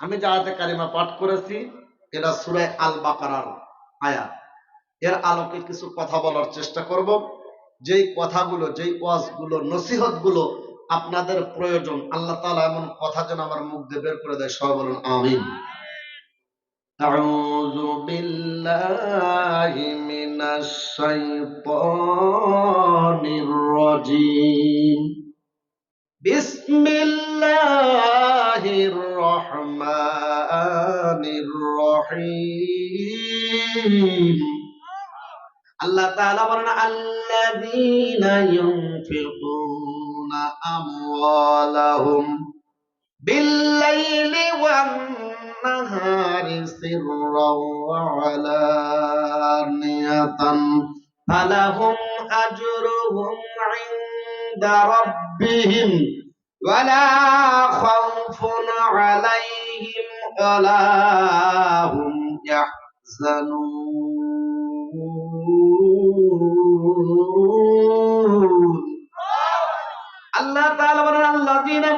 আমি যে আয়াতে কারিমা পাঠ করেছি এটা সুরে আল বাকারার আয়াত এর আলোকে কিছু কথা বলার চেষ্টা করব যেই কথাগুলো যেই ওয়াজগুলো নসিহত গুলো আপনাদের প্রয়োজন আল্লাহ তাআলা এমন কথা যেন আমার মুখ দিয়ে বের করে দেয় সবাই বলুন আমিন أعوذ بالله من الشيطان الرجيم بسم الله الرحمن الرحمن الرحيم الله تعالى ورنا الذين ينفقون أموالهم بالليل والنهار سرا وعلانية فلهم أجرهم عند ربهم ولا خوف عليهم ولا هم يحزنون আল্লাহ তাআলা বলেন আল্লাযীনা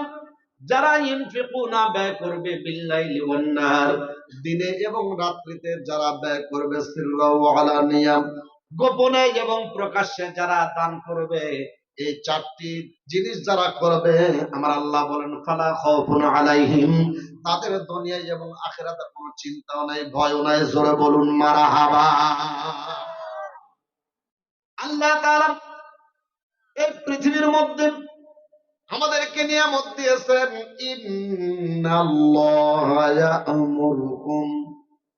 যারা ইনফিকুনা ব্যয় করবে বিল্লাইলি ওয়ান নাহার দিনে এবং রাত্রিতে যারা ব্যয় করবে সিররা ওয়া আলানিয়া গোপনে এবং প্রকাশ্যে যারা দান করবে এই চারটি জিনিস যারা করবে, আমার আল্লাহ বলেন, ফালা খাউফুন আলাইহিম। তাদের দুনিয়ায় এবং আখিরাতে কোনো চিন্তাও নাই, ভয়ও নাই, জোরে বলুন মারহাবা আল্লাহ তাআলা এই পৃথিবীর মধ্যে আমাদেরকে নিয়ামত দিয়েছেন, ইন্নাল্লাহা ইয়া'মুরুকুম।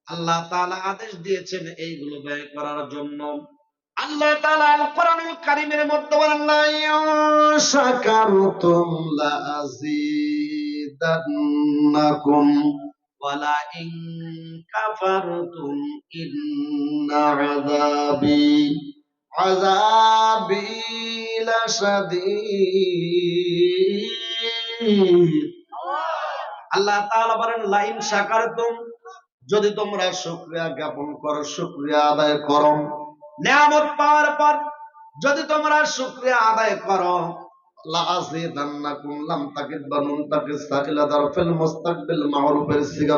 আল্লাহ তাআলা আদেশ দিয়েছেন, এইগুলো ব্যয় করার জন্য। আল্লাহ তাআলা আল কোরআনুল কারীমের মধ্যে বলেন, লা শাকারতুম লা আযীদান্নাকুম ওয়ালা ইন কাফারতুম ইন্না আযাবি আযাবি লাশাদীদ. আল্লাহ তাআলা বলেন লাইন শাকারতুম, যদি তোমরা শুকরিয়া জ্ঞাপন করো, শুকরিয়া আদায় করো নিয়ামত পাওয়ার পর যদি তোমরা শুকরিয়া আদায় করো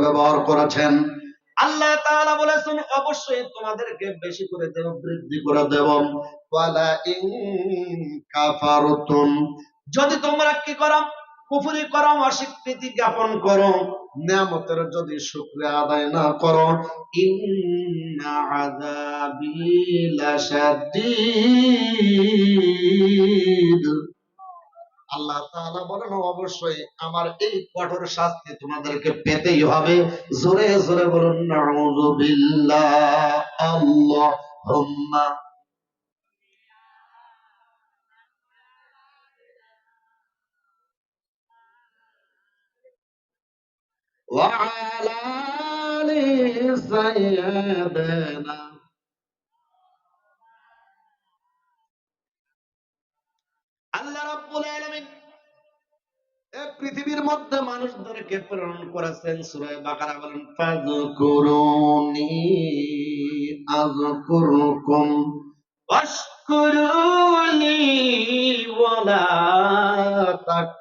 ব্যবহার করেছেন। আল্লাহ বলেছেন, অবশ্যই তোমাদেরকে বেশি করে দেব, বৃদ্ধি করে দেব। যদি তোমরা কি করো কুফরি করো অস্বীকৃতি জ্ঞাপন করো। নিয়ামতের যদি শুকরিয়া আদায় না করো আল্লাহ তাআলা বলেন, অবশ্যই আমার এই কঠোর শাস্তি তোমাদেরকে পেতেই হবে। জোরে জোরে বলুন নাউযু বিল্লাহ আল্লাহুম্মা وعلى آل سيدنا আল্লাহ রাব্বুল আলামিন এই পৃথিবীর মধ্যে মানুষদেরকে প্রেরণ করেছেন সূরা বাকারা বলেন ফাযকুরুনি আযকুরুকুম ওয়াশকুরুনি ওয়ালা তাকফুরুন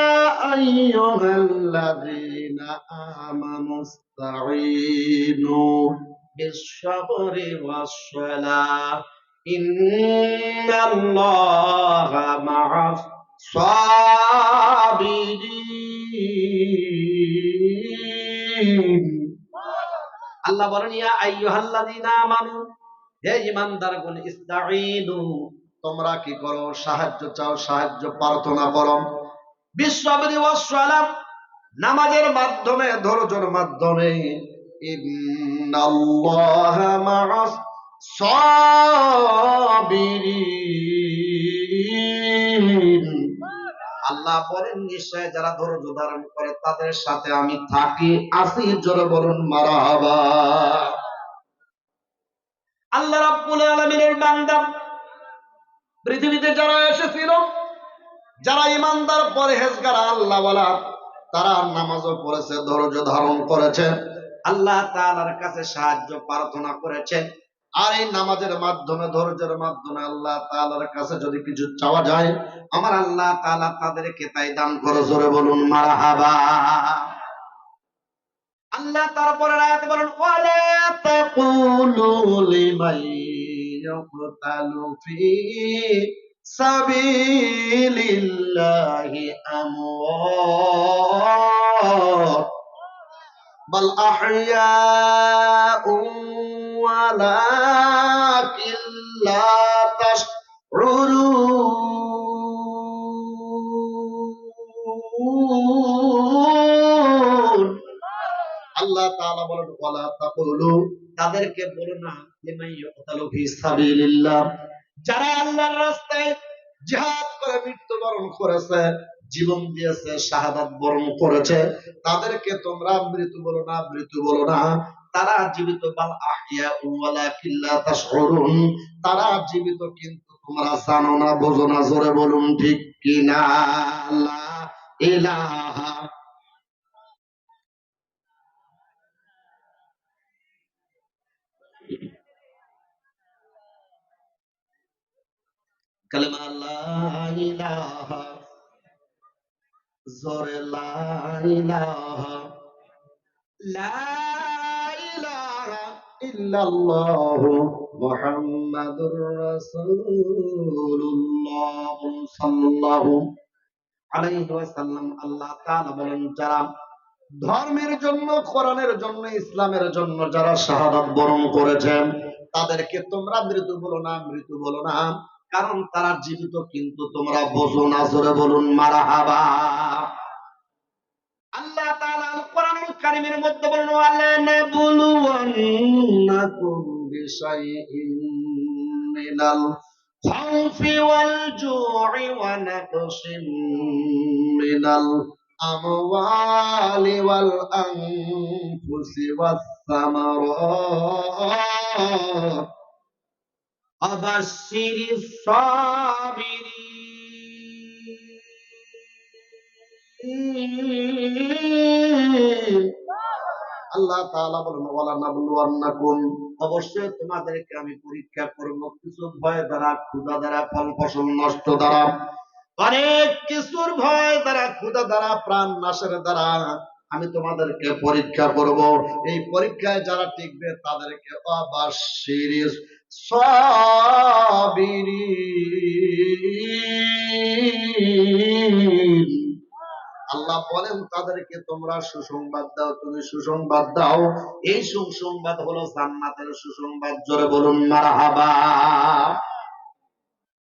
আইয়ুহাল্লাযীনা আমানুস্তাঈনু বিস-সাবরি ওয়াস-সালাহ। ইন্নাল্লাহা মা'আস সাবিরিন আল্লাহ বলেন, ইয়া আইয়ুহাল্লাযীনা আমানু, হে ঈমানদারগণ, ইস্তাঈনু, তোমরা কি করো? সাহায্য চাও, সাহায্য প্রার্থনা করো। বিশ্ববিদি ওয়াসসালাম নামাজের মাধ্যমে, ধৈর্যের মাধ্যমে আল্লাহ বলেন, নিশ্চয় যারা ধৈর্য ধারণ করে তাদের সাথে আমি থাকি, আসি, জোরে বলুন, মারাহাবা। আল্লাহ রাব্বুল আলামিনের বান্দা, পৃথিবীতে যারা এসেছিল যারা ইমানদার, পরহেজগার আল্লাহ বলা তারা নামাজও পড়েছে, ধৈর্য ধারণ করেছে। আল্লাহ তাআলার কাছে সাহায্য, প্রার্থনা করেছে। আর এই নামাজের মাধ্যমে, ধৈর্যের মাধ্যমে আল্লাহ তাআলার কাছে যদি কিছু চাওয়া যায়, আমার আল্লাহ তাআলা তাদেরকে তাই দান করে, জোরে বলুন, মারহাবা। আল্লাহ তারপরে আয়াতে বলেন, ওয়ালা তাকুলু লিমান ইয়াকতালু ফি সাবিলিল্লাহি আমওয়াত বাল আহইয়াউ ওয়ালাকিন লা তাশউরুন আল্লাহ তাআলা বলেন, ওয়ালা তাকুলু, তাদেরকে বলো না ফি সাবিলিল্লাহ। যারা আল্লাহর রাস্তায় জিহাদ করে মৃত্যুবরণ করেছে, জীবন দিয়েছে, শাহাদাত বরণ করেছে, তাদেরকে তোমরা মৃত্যু বলো না মৃত্যু বলো না। তারা জীবিত, বাল আহিয়া ওয়ালা কিল্লা তাশউরুন তারা জীবিত কিন্তু তোমরা জানো না, বোঝো না, জোরে বলুন ঠিক কিনা? লা ইলাহা। কালেমা জোরে ইল্লাল্লাহু মুহাম্মাদুর রাসূলুল্লাহ সাল্লাল্লাহু আলাইহি ওয়াসাল্লাম। আল্লাহ তাআলা বলেন, যারা ধর্মের জন্য, কোরআনের জন্য, ইসলামের জন্য যারা শাহাদাত বরণ করেছেন, তাদেরকে তোমরা মৃত্যু বলো না মৃত্যু বলো না। কারণ তারা জীবিত, কিন্তু তোমরা বোঝো না, জোরে বলুন, মারাহাবা। আল্লাহ তাআলা কোরআনুল কারীমের মধ্যে বলেন ওয়ালা নাবলুওয়ান্নাকুম وبشر الصابرين আল্লাহ তাআলা বলেন ওয়ালা নাবলুয়ান্নাকুম অবশ্যই তোমাদেরকে আমি পরীক্ষা করব কিছু ভয় দ্বারা ক্ষুধা দ্বারা ফল ফসল নষ্ট দ্বারা অনেক কিছুর ভয় দ্বারা ক্ষুধা দ্বারা প্রাণ নাশের দ্বারা আমি তোমাদেরকে পরীক্ষা করব। এই পরীক্ষায় যারা টিকবে তাদেরকে অবাশির সাবিরিন আল্লাহ বলেন, তাদেরকে তোমরা সুসংবাদ দাও, তুমি সুসংবাদ দাও। এই সুসংবাদ হলো জান্নাতের সুসংবাদ। জোরে বলুন, মারহাবা।